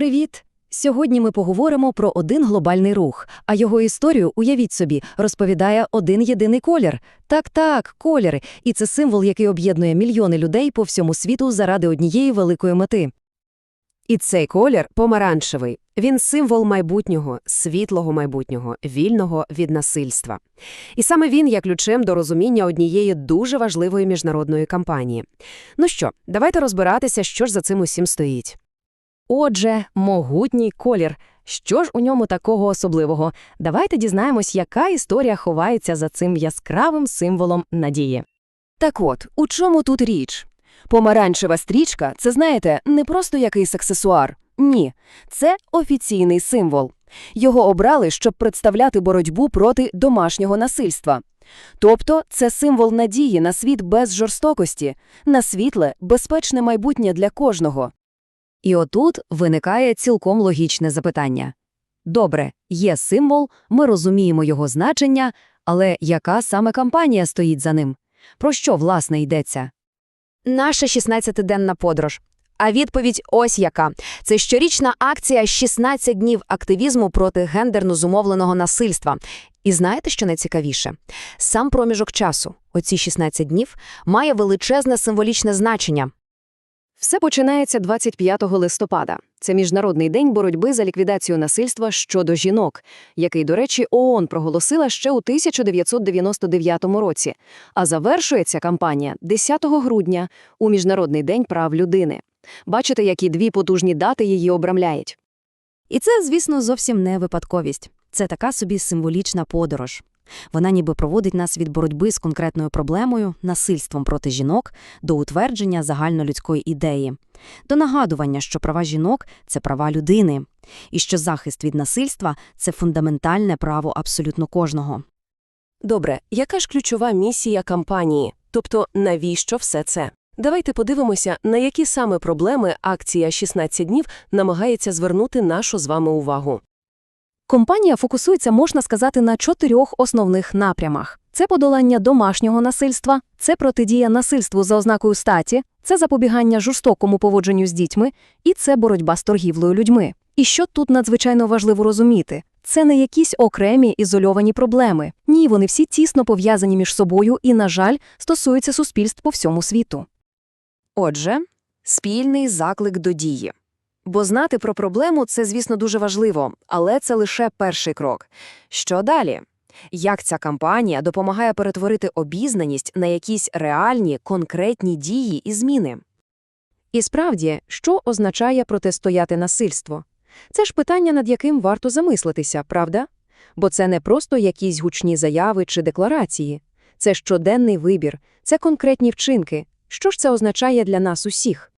Привіт! Сьогодні ми поговоримо про один глобальний рух, а його історію, уявіть собі, розповідає один єдиний колір. Так-так, кольори. І це символ, який об'єднує мільйони людей по всьому світу заради однієї великої мети. І цей колір помаранчевий. Він символ майбутнього, світлого майбутнього, вільного від насильства. І саме він є ключем до розуміння однієї дуже важливої міжнародної кампанії. Ну що, давайте розбиратися, що ж за цим усім стоїть. Отже, могутній колір. Що ж у ньому такого особливого? Давайте дізнаємось, яка історія ховається за цим яскравим символом надії. Так от, у чому тут річ? Помаранчева стрічка – це, знаєте, не просто якийсь аксесуар. Ні, це офіційний символ. Його обрали, щоб представляти боротьбу проти домашнього насильства. Тобто це символ надії на світ без жорстокості, на світле, безпечне майбутнє для кожного. І отут виникає цілком логічне запитання. Добре, є символ, ми розуміємо його значення, але яка саме кампанія стоїть за ним? Про що, власне, йдеться? Наша 16-денна подорож. А відповідь ось яка. Це щорічна акція «16 днів активізму проти гендерно зумовленого насильства. І знаєте, що найцікавіше? Сам проміжок часу, оці 16 днів, має величезне символічне значення. Все починається 25 листопада. Це Міжнародний день боротьби за ліквідацію насильства щодо жінок, який, до речі, ООН проголосила ще у 1999 році. А завершується кампанія 10 грудня у Міжнародний день прав людини. Бачите, які дві потужні дати її обрамляють. І це, звісно, зовсім не випадковість. Це така собі символічна подорож. Вона ніби проводить нас від боротьби з конкретною проблемою, насильством проти жінок, до утвердження загальнолюдської ідеї, до нагадування, що права жінок це права людини, і що захист від насильства це фундаментальне право абсолютно кожного. Добре, яка ж ключова місія кампанії? Тобто, навіщо все це? Давайте подивимося, на які саме проблеми акція «16 днів намагається звернути нашу з вами увагу. Компанія фокусується, можна сказати, на чотирьох основних напрямах: це подолання домашнього насильства, це протидія насильству за ознакою статі, це запобігання жорстокому поводженню з дітьми, і це боротьба з торгівлею людьми. І що тут надзвичайно важливо розуміти? Це не якісь окремі ізольовані проблеми. Ні, вони всі тісно пов'язані між собою і, на жаль, стосуються суспільств по всьому світу. Отже, спільний заклик до дії. Бо знати про проблему це, звісно, дуже важливо, але це лише перший крок. Що далі? Як ця кампанія допомагає перетворити обізнаність на якісь реальні, конкретні дії і зміни? І справді, що означає протистояти насильству? Це ж питання, над яким варто замислитися, правда? Бо це не просто якісь гучні заяви чи декларації. Це щоденний вибір, це конкретні вчинки. Що ж це означає для нас усіх?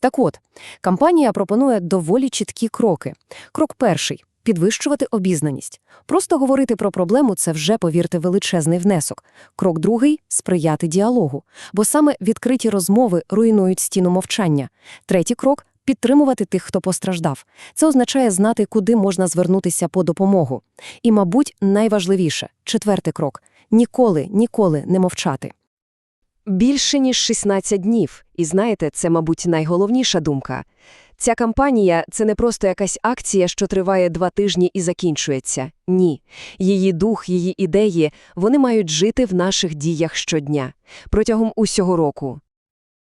Так от, кампанія пропонує доволі чіткі кроки. Крок перший – підвищувати обізнаність. Просто говорити про проблему – це вже, повірте, величезний внесок. Крок другий – сприяти діалогу. Бо саме відкриті розмови руйнують стіну мовчання. Третій крок – підтримувати тих, хто постраждав. Це означає знати, куди можна звернутися по допомогу. І, мабуть, найважливіше – четвертий крок – ніколи, ніколи не мовчати. Більше ніж 16 днів. І знаєте, це, мабуть, найголовніша думка. Ця кампанія – це не просто якась акція, що триває два тижні і закінчується. Ні. Її дух, її ідеї, вони мають жити в наших діях щодня, протягом усього року.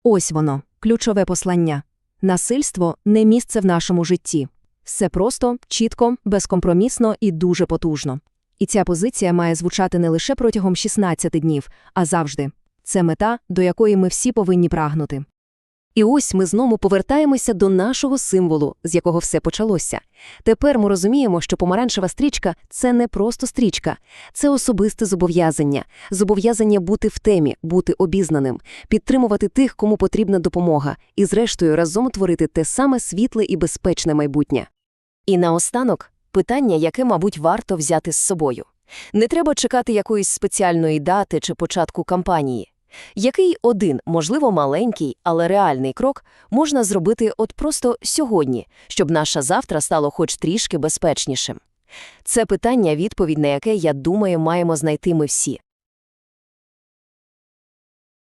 Ось воно, ключове послання. Насильство – не місце в нашому житті. Все просто, чітко, безкомпромісно і дуже потужно. І ця позиція має звучати не лише протягом 16 днів, а завжди. Це мета, до якої ми всі повинні прагнути. І ось ми знову повертаємося до нашого символу, з якого все почалося. Тепер ми розуміємо, що помаранчева стрічка це не просто стрічка, це особисте зобов'язання, зобов'язання бути в темі, бути обізнаним, підтримувати тих, кому потрібна допомога, і, зрештою, разом творити те саме світле і безпечне майбутнє. І наостанок питання, яке, мабуть, варто взяти з собою. Не треба чекати якоїсь спеціальної дати чи початку кампанії. Який один, можливо, маленький, але реальний крок можна зробити от просто сьогодні, щоб наше завтра стало хоч трішки безпечнішим? Це питання, відповідь на яке, я думаю, маємо знайти ми всі.